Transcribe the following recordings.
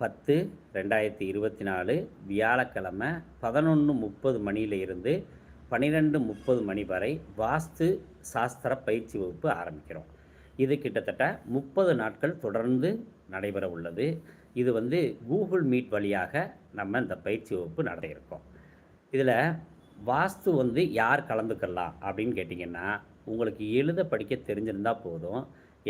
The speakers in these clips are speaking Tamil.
பத்து ரெண்டாயிரத்தி இருபத்தி நாலு வியாழக்கிழமை பதினொன்று முப்பது மணியில இருந்து பன்னிரெண்டு முப்பது மணி வரை வாஸ்து சாஸ்திர பயிற்சி வகுப்பு ஆரம்பிக்கிறோம். இது கிட்டத்தட்ட முப்பது நாட்கள் தொடர்ந்து நடைபெற உள்ளது. இது வந்து கூகுள் மீட் வழியாக நம்ம இந்த பயிற்சி வகுப்பு நடத்தியிருக்கோம் இதில் வாஸ்து வந்து யார் கலந்துக்கலாம் அப்படின்னு கேட்டிங்கன்னா உங்களுக்கு எழுத படிக்க தெரிஞ்சிருந்தால் போதும்.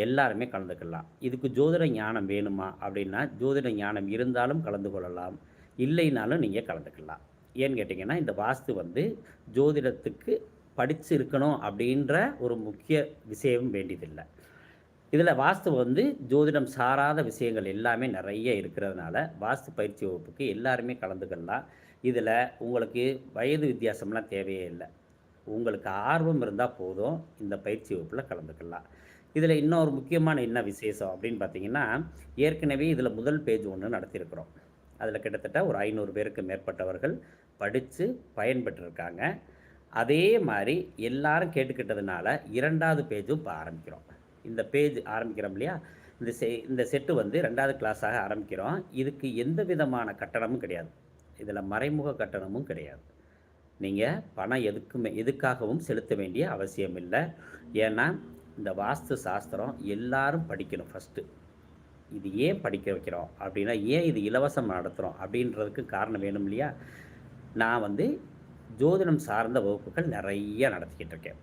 எல்லாருமே கலந்துக்கலாம். இதுக்கு ஜோதிட ஞானம் வேணுமா அப்படின்னா ஜோதிட ஞானம் இருந்தாலும் கலந்து கொள்ளலாம். இல்லைனாலும் நீங்கள் கலந்துக்கலாம். ஏன்னு கேட்டிங்கன்னா இந்த வாஸ்து வந்து ஜோதிடத்துக்கு படித்து இருக்கணும் அப்படின்ற ஒரு முக்கிய விஷயம் வேண்டியதில்லை. இதில் வாஸ்து வந்து ஜோதிடம் சாராத விஷயங்கள் எல்லாமே நிறைய இருக்கிறதுனால வாஸ்து பயிற்சி வகுப்புக்கு எல்லாருமே கலந்துக்கலாம். இதில் உங்களுக்கு வயது வித்தியாசம்லாம் தேவையே இல்லை. உங்களுக்கு ஆர்வம் இருந்தால் போதும் இந்த பயிற்சி வகுப்பில் கலந்துக்கலாம். இதில் இன்னொரு முக்கியமான என்ன விசேஷம் அப்படின்னு பார்த்தீங்கன்னா ஏற்கனவே இதில் முதல் பேஜ் ஒன்று நடத்தியிருக்கிறோம். அதில் கிட்டத்தட்ட ஒரு ஐநூறு பேருக்கு மேற்பட்டவர்கள் படித்து பயன்பெற்றிருக்காங்க. அதே மாதிரி எல்லாரும் கேட்டுக்கிட்டதுனால இரண்டாவது பேஜும் இப்போ ஆரம்பிக்கிறோம். இந்த பேஜ் ஆரம்பிக்கிறோம் இல்லையா? இந்த செ இந்த செட்டு வந்து ரெண்டாவது கிளாஸாக ஆரம்பிக்கிறோம். இதுக்கு எந்த விதமான கட்டணமும் கிடையாது. இதில் மறைமுக கட்டணமும் கிடையாது. நீங்கள் பணம் எதுக்குமே எதுக்காகவும் செலுத்த வேண்டிய அவசியம் இல்லை. ஏன்னா இந்த வாஸ்து சாஸ்திரம் எல்லாரும் படிக்கணும் ஃபஸ்ட்டு இது ஏன் படிக்க வைக்கிறோம்? அப்படின்னா ஏன் இது இலவசம் நடத்துகிறோம் அப்படின்றதுக்கு காரணம் வேணும் இல்லையா? நான் வந்து ஜோதிடம் சார்ந்த வகுப்புகள் நிறைய நடத்திக்கிட்டு இருக்கேன்.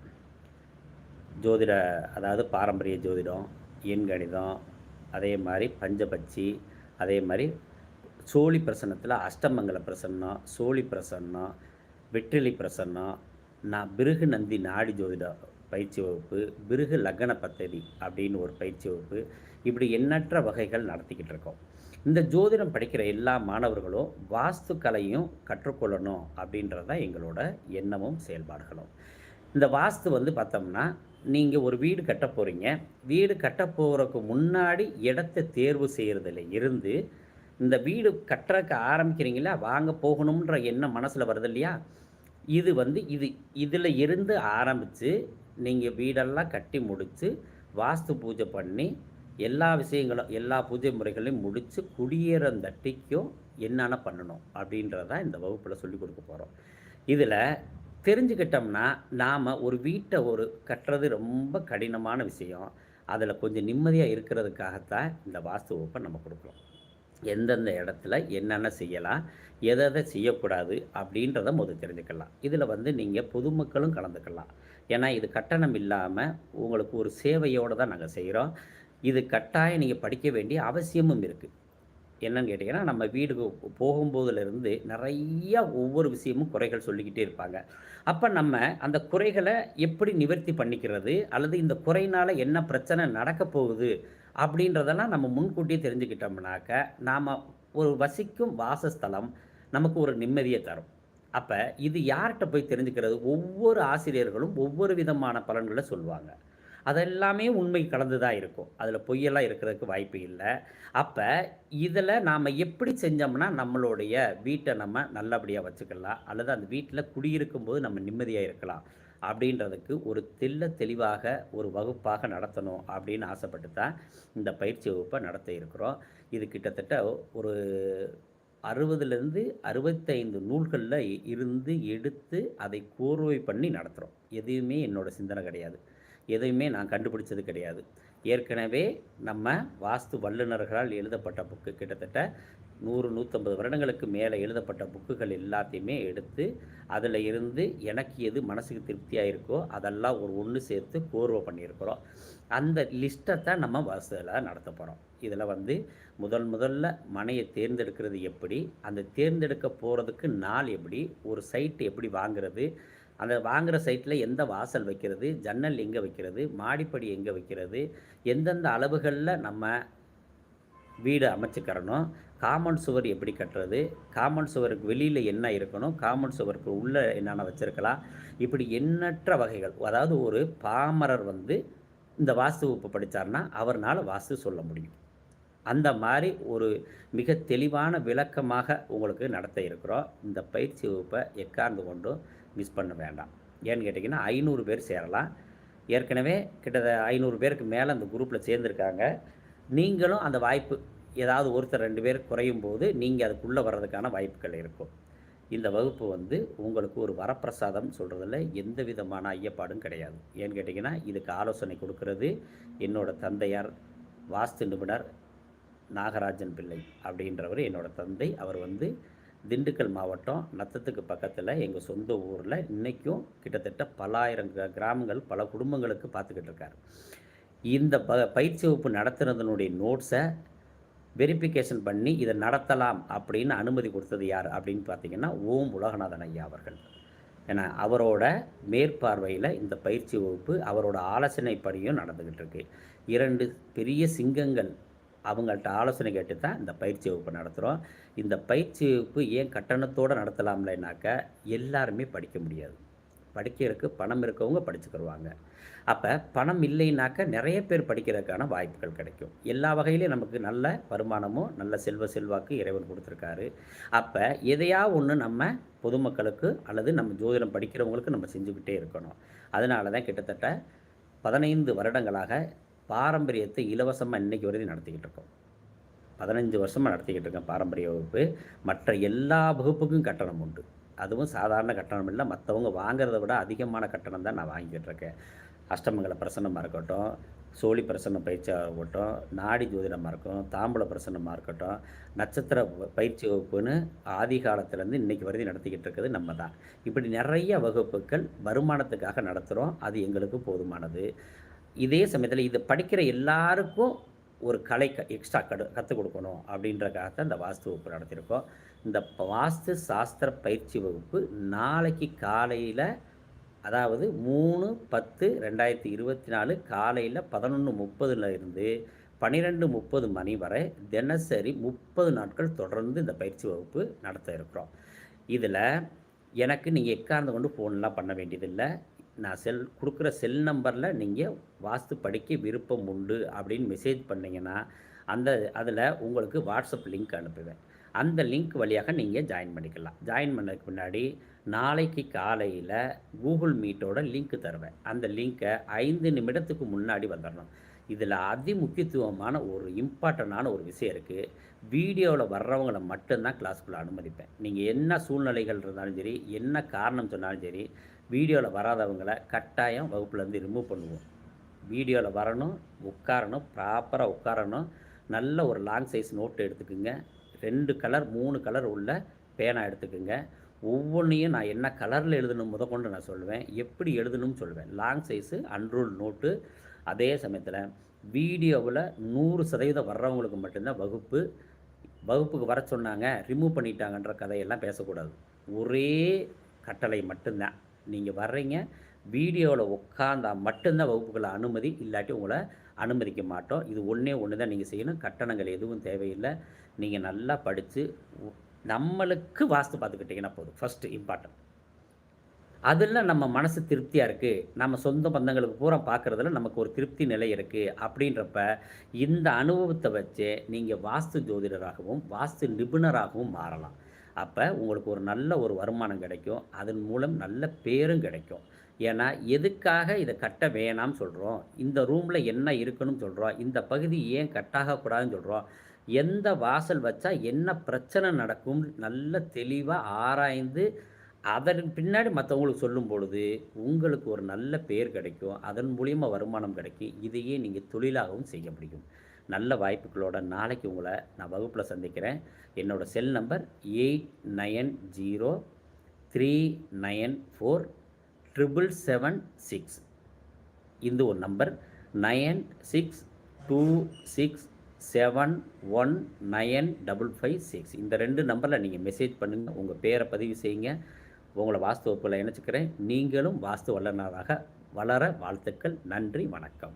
ஜோதிட அதாவது பாரம்பரிய ஜோதிடம் எண்கணிதம் அதே மாதிரி பஞ்சபட்சி அதே மாதிரி சோழி பிரசன்னத்தில் அஷ்டமங்கல பிரசன்னம் சோழி பிரசன்னம் வெற்றிலை பிரசன்னம் நான் பிருகு நந்தி நாடி ஜோதிடம் பயிற்சி வகுப்பு பிருகு லக்ன பத்ததி அப்படின்னு ஒரு பயிற்சி வகுப்பு இப்படி எண்ணற்ற வகைகள் நடத்திக்கிட்டு இருக்கோம். இந்த ஜோதிடம் படிக்கிற எல்லா மாணவர்களும் வாஸ்து கலையும் கற்றுக்கொள்ளணும் அப்படின்றது தான் எங்களோட எண்ணமும் செயல்பாடுகளும். இந்த வாஸ்து வந்து பார்த்தோம்னா நீங்கள் ஒரு வீடு கட்ட போகிறீங்க வீடு கட்ட போகிறதுக்கு முன்னாடி இடத்த தேர்வு செய்கிறதுல இருந்து இந்த வீடு கட்டுறதுக்கு ஆரம்பிக்கிறீங்களா? வாங்க போகணுன்ற எண்ணம் மனசில் வருது இல்லையா? இது வந்து இது இதில் இருந்து ஆரம்பித்து நீங்கள் வீடெல்லாம் கட்டி முடித்து வாஸ்து பூஜை பண்ணி எல்லா விஷயங்களும் எல்லா பூஜை முறைகளையும் முடித்து குடியேறந்தட்டிக்கும் என்னென்ன பண்ணணும் அப்படின்றத இந்த வகுப்பில் சொல்லி கொடுக்க போகிறோம் இதில் தெரிஞ்சுக்கிட்டோம்னா நாம் ஒரு வீட்டை ஒரு கட்டுறது ரொம்ப கடினமான விஷயம். அதில் கொஞ்சம் நிம்மதியாக இருக்கிறதுக்காகத்தான் இந்த வாஸ்து வகுப்பை நம்ம கொடுக்குறோம். எந்தெந்த இடத்துல என்னென்ன செய்யலாம் எதை எதை செய்யக்கூடாது அப்படின்றத முதல் தெரிஞ்சுக்கலாம். இதில் வந்து நீங்கள் பொதுமக்களும் கலந்துக்கலாம். ஏன்னா இது கட்டணம் இல்லாமல் உங்களுக்கு ஒரு சேவையோடு தான் நாங்கள் செய்கிறோம் இது கட்டாயம் நீங்கள் படிக்க வேண்டிய அவசியமும் இருக்குது என்னன்னு கேட்டிங்கன்னா நம்ம வீடுக்கு போகும்போதுலேருந்து நிறையா ஒவ்வொரு விஷயமும் குறைகள் சொல்லிக்கிட்டே இருப்பாங்க. அப்போ நம்ம அந்த குறைகளை எப்படி நிவர்த்தி பண்ணிக்கிறது? அல்லது இந்த குறையினால் என்ன பிரச்சனை நடக்க போகுது? அப்படின்றதெல்லாம் நம்ம முன்கூட்டியே தெரிஞ்சுக்கிட்டோம்னாக்க நாம் ஒரு வசிக்கும் வாசஸ்தலம் நமக்கு ஒரு நிம்மதியை தரும். அப்போ இது யார்கிட்ட போய் தெரிஞ்சுக்கிறது? ஒவ்வொரு ஆசிரியர்களும் ஒவ்வொரு விதமான பலன்களை சொல்லுவாங்க. அதெல்லாமே உண்மை கலந்து தான் இருக்கும். அதில் பொய்யெல்லாம் இருக்கிறதுக்கு வாய்ப்பு இல்லை. அப்போ இதில் நாம் எப்படி செஞ்சோம்னா நம்மளுடைய வீட்டை நம்ம நல்லபடியாக வச்சுக்கலாம். அல்லது அந்த வீட்டில் குடியிருக்கும் போது நம்ம நிம்மதியாக இருக்கலாம். அப்படின்றதுக்கு ஒரு தெல்ல தெளிவாக ஒரு வகுப்பாக நடத்தணும் அப்படின்னு ஆசைப்பட்டு தான் இந்த பயிற்சி வகுப்பை நடத்த இருக்கிறோம். இது கிட்டத்தட்ட ஒரு அறுபதுலேருந்து அறுபத்தைந்து நூல்களில் இருந்து எடுத்து அதை கோர்வை பண்ணி நடத்துகிறோம் எதையுமே என்னோடய சிந்தனை கிடையாது. எதையுமே நான் கண்டுபிடிச்சது கிடையாது. ஏற்கனவே நம்ம வாஸ்து வல்லுநர்களால் எழுதப்பட்ட புக்கு. கிட்டத்தட்ட நூறு நூற்றம்பது வருடங்களுக்கு மேலே எழுதப்பட்ட புக்குகள் எல்லாத்தையுமே எடுத்து அதில் இருந்து எனக்கு எது மனசுக்கு திருப்தியாக இருக்கோ அதெல்லாம் ஒரு ஒன்று சேர்த்து கோர்வை பண்ணியிருக்கிறோம். அந்த லிஸ்ட்டை தான் நம்ம வசதியில் நடத்த போகிறோம் இதில் வந்து முதல் முதல்ல மனையை தேர்ந்தெடுக்கிறது எப்படி அந்த தேர்ந்தெடுக்க போகிறதுக்கு நாள் எப்படி ஒரு சைட்டு எப்படி வாங்குறது அந்த வாங்குகிற சைட்டில் எந்த வாசல் வைக்கிறது ஜன்னல் எங்கே வைக்கிறது மாடிப்படி எங்கே வைக்கிறது எந்தெந்த அளவுகளில் நம்ம வீடு அமைச்சுக்கிறணும் காமன் சுவர் எப்படி கட்டுறது காமன் சுவருக்கு வெளியில் என்ன இருக்கணும் காமன் சுவருக்கு உள்ளே என்னென்ன வச்சுருக்கலாம் இப்படி எண்ணற்ற வகைகள். அதாவது ஒரு பாமரர் வந்து இந்த வாஸ்து வகுப்பு படித்தார்னா அவர்னால் வாஸ்து சொல்ல முடியும். அந்த மாதிரி ஒரு மிக தெளிவான விளக்கமாக உங்களுக்கு நடத்த இருக்கிறோம். இந்த பயிற்சி வகுப்பை எக்கார்ந்து கொண்டும் மிஸ் பண்ண வேண்டாம். ஏன்னு கேட்டிங்கன்னா ஐநூறு பேர் சேரலாம். ஏற்கனவே கிட்டத்தட்ட ஐநூறு பேருக்கு மேலே அந்த குரூப்பில் சேர்ந்துருக்காங்க. நீங்களும் அந்த வாய்ப்பு ஏதாவது ஒருத்தர் ரெண்டு பேர் குறையும் போது நீங்கள் அதுக்குள்ளே வர்றதுக்கான வாய்ப்புகள் இருக்கும். இந்த வகுப்பு வந்து உங்களுக்கு ஒரு வரப்பிரசாதம் சொல்கிறதுல எந்த விதமான ஐயப்பாடும் கிடையாது. ஏன்னு கேட்டிங்கன்னா இதுக்கு ஆலோசனை கொடுக்கறது என்னோட தந்தையார் வாஸ்து நிபுணர் நாகராஜன் பிள்ளை அப்படின்றவர் என்னோட தந்தை. அவர் வந்து திண்டுக்கல் மாவட்டம் நத்தத்துக்கு பக்கத்தில் எங்கள் சொந்த ஊரில் இன்றைக்கும் கிட்டத்தட்ட பலாயிரம் கிரா- கிராமங்கள் பல குடும்பங்களுக்கு பார்த்துக்கிட்டு இருக்கார். இந்த ப பயிற்சி வகுப்பு நடத்துனதனுடைய நோட்ஸை வெரிஃபிகேஷன் பண்ணி இதை நடத்தலாம் அப்படின்னு அனுமதி கொடுத்தது யார் அப்படின்னு பார்த்தீங்கன்னா ஓம் உலகநாதன் ஐயா அவர்கள். ஏன்னா அவரோட மேற்பார்வையில் இந்த பயிற்சி வகுப்பு அவரோட ஆலோசனைப்படியும் நடந்துக்கிட்டு இருக்கு. இரண்டு பெரிய சிங்கங்கள் அவங்கள்ட்ட ஆலோசனை கேட்டு தான் இந்த பயிற்சி வகுப்பு நடத்துகிறோம் இந்த பயிற்சி வகுப்பு ஏன் கட்டணத்தோடு நடத்தலாம்லனாக்கா எல்லாருமே படிக்க முடியாது. படிக்கிறதுக்கு பணம் இருக்கவங்க படிச்சுக்கிடுவாங்க அப்போ பணம் இல்லைனாக்கா நிறைய பேர் படிக்கிறதுக்கான வாய்ப்புகள் கிடைக்கும். எல்லா வகையிலையும் நமக்கு நல்ல வருமானமும் நல்ல செல்வ செல்வாக்கு இறைவன் கொடுத்துருக்காரு. அப்போ எதையா ஒன்று நம்ம பொதுமக்களுக்கு அல்லது நம்ம ஜோதிடம் படிக்கிறவங்களுக்கு நம்ம செஞ்சுக்கிட்டே இருக்கணும். அதனால தான் கிட்டத்தட்ட பதினைந்து வருடங்களாக பாரம்பரியத்தை இலவசமாக இன்னைக்கு வரைக்கும் நடத்திக்கிட்டு இருக்கோம். பதினஞ்சு வருஷமாக நடத்திக்கிட்டு இருக்கேன் பாரம்பரிய வகுப்பு. மற்ற எல்லா வகுப்புக்கும் கட்டணம் உண்டு. அதுவும் சாதாரண கட்டணம் இல்லை மற்றவங்க வாங்குறத விட அதிகமான கட்டணம் தான் நான் வாங்கிக்கிட்டு இருக்கேன். அஷ்டமங்கல பிரசன்னமாக இருக்கட்டும் சோழி பிரசன்ன பயிற்சியாக இருக்கட்டும் நாடி ஜோதிடமாக இருக்கட்டும் தாம்பூல பிரசன்னமாக இருக்கட்டும் நட்சத்திர பயிற்சி வகுப்புன்னு ஆதி காலத்துலேருந்து இன்னைக்கு வரைக்கும் நடத்திக்கிட்டு இருக்கிறது நம்ம தான். இப்படி நிறைய வகுப்புகள் வருமானத்துக்காக நடத்துகிறோம் அது எங்களுக்கு போதுமானது. இதே சமயத்தில் இது படிக்கிற எல்லாருக்கும் ஒரு கலை க எக்ஸ்ட்ரா கடு கற்றுக் கொடுக்கணும் அப்படின்றக்காக இந்த வாஸ்து வகுப்பு நடத்தியிருக்கோம். இந்த வாஸ்து சாஸ்திர பயிற்சி வகுப்பு நாளைக்கு காலையில் அதாவது மூணு பத்து ரெண்டாயிரத்தி இருபத்தி நாலு காலையில் பதினொன்று முப்பதுல இருந்து பன்னிரெண்டு முப்பது மணி வரை தினசரி முப்பது நாட்கள் தொடர்ந்து இந்த பயிற்சி வகுப்பு நடத்த இருக்கிறோம். இதில் எனக்கு நீங்கள் எக்கார்ந்து கொண்டு ஃபோன்லாம் பண்ண வேண்டியதில்லை. நான் செல் கொடுக்குற செல் நம்பரில் நீங்கள் வாஸ்து படிக்க விருப்பம் உண்டு அப்படின்னு மெசேஜ் பண்ணிங்கன்னா அந்த அதில் உங்களுக்கு வாட்ஸ்அப் லிங்க் அனுப்புவேன். அந்த லிங்க் வழியாக நீங்கள் ஜாயின் பண்ணிக்கலாம். ஜாயின் பண்ணதுக்கு முன்னாடி நாளைக்கு காலையில் கூகுள் மீட்டோட லிங்க் தருவேன். அந்த லிங்க்கை ஐந்து நிமிடத்துக்கு முன்னாடி வந்துடணும் இதில் அதி முக்கியத்துவமான ஒரு இம்பார்ட்டண்டான ஒரு விஷயம் இருக்குது வீடியோவில் வர்றவங்கள மட்டும்தான் கிளாஸ்க்குள்ளே அனுமதிப்பேன். நீங்கள் என்ன சூழ்நிலைகள் இருந்தாலும் சரி என்ன காரணம் சொன்னாலும் சரி வீடியோவில் வராதவங்களை கட்டாயம் வகுப்புலேருந்து ரிமூவ் பண்ணுவோம். வீடியோவில் வரணும் உட்காரணும் ப்ராப்பராக உட்காரணும். நல்ல ஒரு லாங் சைஸ் நோட்டு எடுத்துக்குங்க. ரெண்டு கலர் மூணு கலர் உள்ள பேனா எடுத்துக்குங்க. ஒவ்வொன்றையும் நான் என்ன கலரில் எழுதணும் முத கொண்டு நான் சொல்லுவேன். எப்படி எழுதணும்னு சொல்லுவேன். லாங் சைஸு அன்ரூல் நோட்டு அதே சமயத்தில் வீடியோவில் நூறு சதவீதம் வர்றவங்களுக்கு மட்டும்தான் வகுப்பு. வகுப்புக்கு வர சொன்னாங்க ரிமூவ் பண்ணிட்டாங்கன்ற கதையெல்லாம் பேசக்கூடாது. ஒரே கட்டளை மட்டும்தான். நீங்கள் வர்றீங்க வீடியோவில் உட்காந்தா மட்டும்தான் வகுப்புகளை அனுமதி இல்லாட்டி உங்களை அனுமதிக்க மாட்டோம். இது ஒன்றே ஒன்று தான் நீங்கள் செய்யணும். கட்டணங்கள் எதுவும் தேவையில்லை. நீங்கள் நல்லா படித்து நம்மளுக்கு வாஸ்து பார்த்துக்கிட்டிங்கன்னா போதும். ஃபஸ்ட்டு இம்பார்ட்டன்ட் அதில் நம்ம மனசு திருப்தியாக இருக்குது நம்ம சொந்த பந்தங்களுக்கு பூரா பார்க்குறதுல நமக்கு ஒரு திருப்தி நிலை இருக்குது அப்படின்றப்ப இந்த அனுபவத்தை வச்சு நீங்கள் வாஸ்து ஜோதிடராகவும் வாஸ்து நிபுணராகவும் மாறலாம். அப்போ உங்களுக்கு ஒரு நல்ல ஒரு வருமானம் கிடைக்கும். அதன் மூலம் நல்ல பேரும் கிடைக்கும். ஏன்னா எதுக்காக இதை கட்ட வேணாம்னு சொல்கிறோம் இந்த ரூமில் என்ன இருக்கணும்னு சொல்கிறோம் இந்த பகுதி ஏன் கட்டாகக்கூடாதுன்னு சொல்கிறோம் எந்த வாசல் வச்சா என்ன பிரச்சனை நடக்கும்? நல்ல தெளிவாக ஆராய்ந்து அதன் பின்னாடி மற்றவங்களுக்கு சொல்லும் பொழுது உங்களுக்கு ஒரு நல்ல பேர் கிடைக்கும். அதன் மூலியமாக வருமானம் கிடைக்கும். இதையே நீங்கள் தொழிலாகவும் செய்ய முடியும். நல்ல வாய்ப்புகளோட நாளைக்கு உங்களை நான் வகுப்பில் சந்திக்கிறேன். என்னோடய cell number eight nine zero three nine four triple seven six இந்த ஒரு number nine six two six seven one nine double five six இந்த ரெண்டு நம்பரில் நீங்கள் மெசேஜ் பண்ணுங்கள் உங்கள் பேரை பதிவு செய்யுங்க. உங்களை வாஸ்து வகுப்பில் இணைச்சிக்கிறேன். நீங்களும் வாஸ்து வல்லுநராக வளர வாழ்த்துக்கள். நன்றி வணக்கம்.